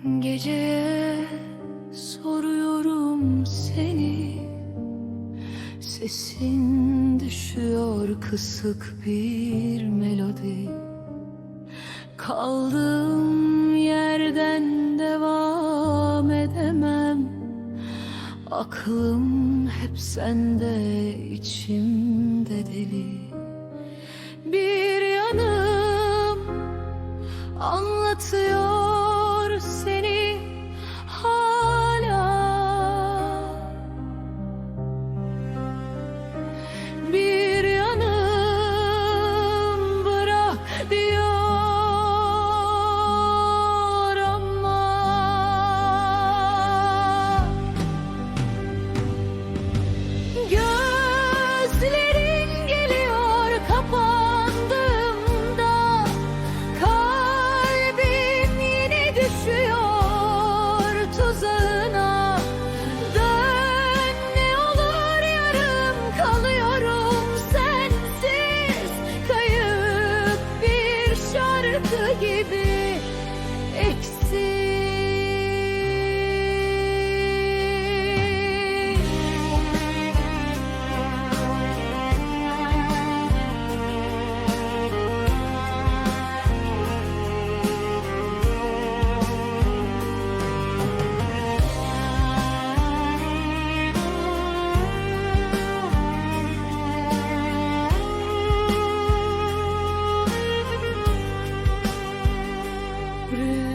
Geceye soruyorum seni. Sesin düşüyor kısık bir melodi. Kaldığım yerden devam edemem. Aklım hep sende içimde deli. Bir yanım anlatıyor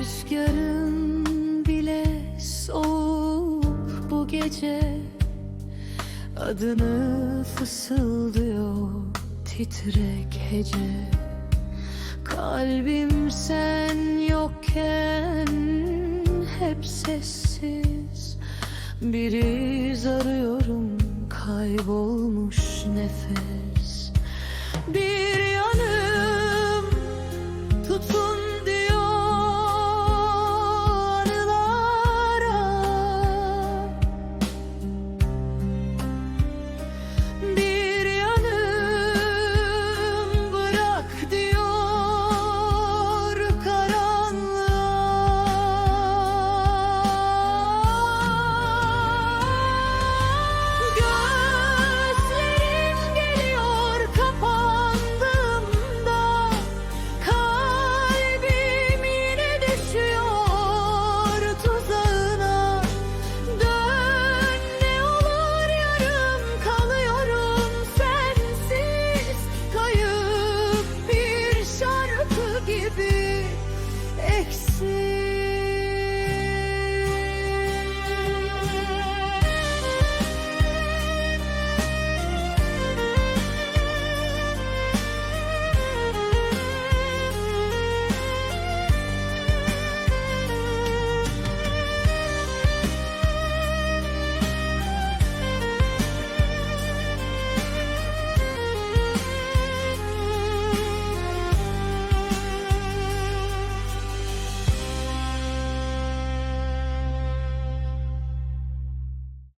Rüzgarın bile soğuk bu gece. Adını fısıldıyor titrek hece. Kalbim sen yokken hep sessiz. Bir iz arıyorum kaybolmuş nefes